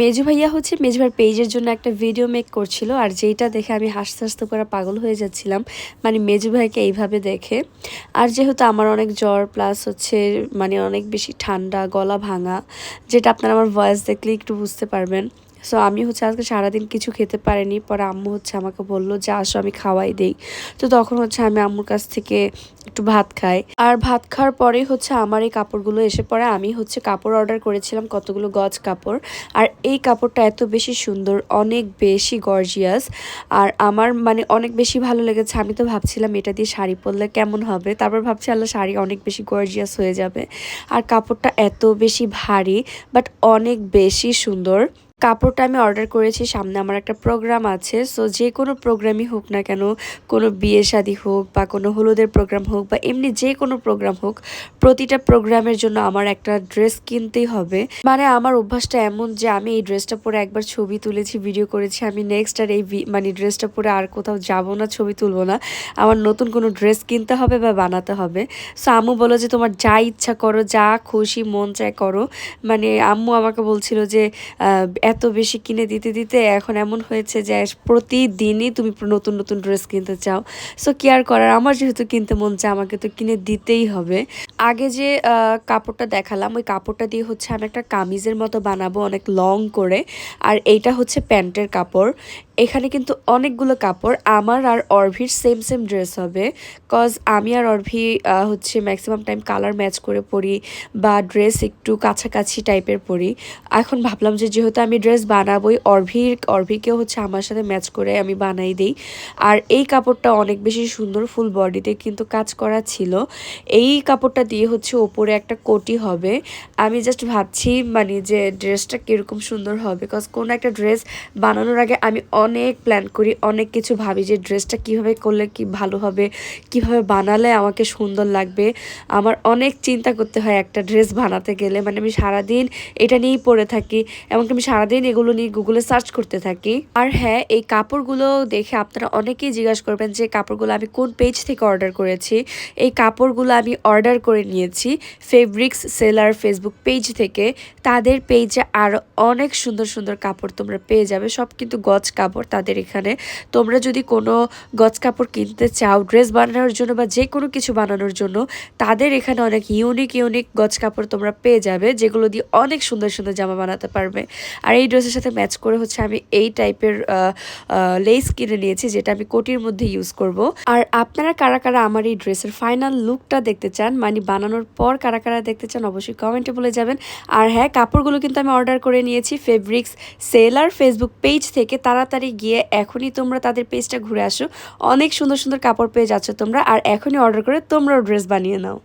মেজু ভাইয়া হচ্ছে মেজু ভাইয়ের পেজের জন্য একটা ভিডিও মেক করছিল, আর যেটা দেখে আমি হাসতে হাসতে করে পাগল হয়ে যাচ্ছিলাম। মানে মেজু ভাইকে এইভাবে দেখে। আর যেহেতু আমার অনেক জ্বর প্লাস হচ্ছে মানে অনেক বেশি ঠান্ডা, গলা ভাঙা, যেটা আপনারা আমার ভয়েস দেখলে একটু বুঝতে পারবেন। সো আমি হচ্ছে আজকে সারাদিন কিছু খেতে পারিনি। পরে আম্মু হচ্ছে আমাকে বলল, যে, আসো, আমি খাওয়াই দেই। তো তখন হচ্ছে আমি আম্মুর কাছ থেকে একটু ভাত খাই। আর ভাত খাওয়ার পরেই হচ্ছে আমার এই কাপড়গুলো এসে পড়ে। আমি হচ্ছে কাপড় অর্ডার করেছিলাম কতগুলো গজ কাপড়। আর এই কাপড়টা এত বেশি সুন্দর, অনেক বেশি গর্জিয়াস আর আমার মানে অনেক বেশি ভালো লেগেছে। আমি তো ভাবছিলাম এটা দিয়ে শাড়ি পরলে কেমন হবে? তারপর ভাবছি, আল্লাহ, শাড়ি অনেক বেশি গর্জিয়াস হয়ে যাবে। আর কাপড়টা এত বেশি ভারী বাট অনেক বেশি সুন্দর। কাপড়টা আমি অর্ডার করেছি, সামনে আমার একটা প্রোগ্রাম আছে। সো যে কোনো প্রোগ্রামই হোক না কেন, কোনো বিয়ে শাদি হোক বা কোনো হলুদের প্রোগ্রাম হোক বা এমনি যে কোনো প্রোগ্রাম হোক, প্রতিটা প্রোগ্রামের জন্য আমার একটা ড্রেস কিনতেই হবে। মানে আমার অভ্যাসটা এমন যে আমি এই ড্রেসটা পরে একবার ছবি তুলেছি ভিডিও করেছি, আমি নেক্সট আর এই মানে ড্রেসটা পরে আর কোথাও যাব না, ছবি তুলবো না। আমার নতুন কোনো ড্রেস কিনতে হবে বা বানাতে হবে। সো আম্মু বলো যে, তোমার যা ইচ্ছা করো, যা খুশি মন চায় করো। মানে আম্মু আমাকে বলছিল যে এত বেশি কিনে দিতে দিতে এখন এমন হয়েছে যে প্রতিদিনই তুমি নতুন নতুন ড্রেস কিনতে চাও। সো কেয়ার করার, আমার যেহেতু কিনতে মন চায়, আমাকে তো কিনে দিতেই হবে। আগে যে কাপড়টা দেখালাম, ওই কাপড়টা দিয়ে হচ্ছে আমি একটা কামিজের মতো বানাবো, অনেক লং করে। আর এইটা হচ্ছে প্যান্টের কাপড়। এখানে কিন্তু অনেকগুলো কাপড়, আমার আর অর্ভির সেম সেম ড্রেস হবে। কজ আমি আর অর্ভি হচ্ছে ম্যাক্সিমাম টাইম কালার ম্যাচ করে পরি বা ড্রেস একটু কাছাকাছি টাইপের পরি। এখন ভাবলাম যে যেহেতু আমি ড্রেস বানাবোই, অর্ভির, অর্ভিকেও হচ্ছে আমার সাথে ম্যাচ করে আমি বানাই দিই। আর এই কাপড়টা অনেক বেশি সুন্দর ফুল বডিতে কিন্তু কাজ করা ছিল। এই কাপড়টা দিয়ে হচ্ছে ওপরে একটা কোটি হবে। আমি জাস্ট ভাবছি মানে যে ড্রেসটা কীরকম সুন্দর হবে কজ কোনো একটা ড্রেস বানানোর আগে আমি অনেক প্ল্যান করি, অনেক কিছু ভাবি যে ড্রেসটা কীভাবে করলে কি ভালো হবে, কীভাবে বানালে আমাকে সুন্দর লাগবে। আমার অনেক চিন্তা করতে হয় একটা ড্রেস বানাতে গেলে মানে আমি সারাদিন এটা নিয়েই পরে থাকি, এমনকি আমি সারাদিন এগুলো নিয়ে গুগলে সার্চ করতে থাকি। আর হ্যাঁ এই কাপড়গুলো দেখে আপনারা অনেকেই জিজ্ঞাসা করবেন যে কাপড়গুলো আমি কোন পেজ থেকে অর্ডার করেছি? এই কাপড়গুলো আমি অর্ডার করে নিয়েছি ফেব্রিক্স সেলার ফেসবুক পেজ থেকে। তাদের পেজে আরও অনেক সুন্দর সুন্দর কাপড় তোমরা পেয়ে যাবে, সব কিন্তু গজ কাপড়। তাদের এখানে। তোমরা যদি কোনো গজ কাপড় কিনতে চাও, ড্রেস বানানোর জন্য বা যে কোনো কিছু বানানোর জন্য, তাদের এখানে অনেক ইউনিক ইউনিক গজ কাপড় তোমরা পেয়ে যাবে, যেগুলো দিয়ে অনেক সুন্দর সুন্দর জামা বানাতে পারবে। আর এই ড্রেসের সাথে ম্যাচ করে হচ্ছে আমি এই টাইপের লেস কিনে নিয়েছি, যেটা আমি কোটির মধ্যে ইউজ করব। আর আপনারা কারা কারা আমার এই ড্রেসের ফাইনাল লুকটা দেখতে চান মানে বানানোর পর কারা কারা দেখতে চান, অবশ্যই কমেন্টে বলে যাবেন। আর হ্যাঁ কাপড়গুলো কিন্তু আমি অর্ডার করে নিয়েছি ফেব্রিক্স সেলার ফেসবুক পেজ থেকে। তাড়াতাড়ি গিয়ে এখনই তোমরা তাদের পেজটা ঘুরে আসো। অনেক সুন্দর সুন্দর কাপড় পেয়ে যাচ্ছ তোমরা। আর এখনই অর্ডার করে তোমরাও ড্রেস বানিয়ে নাও।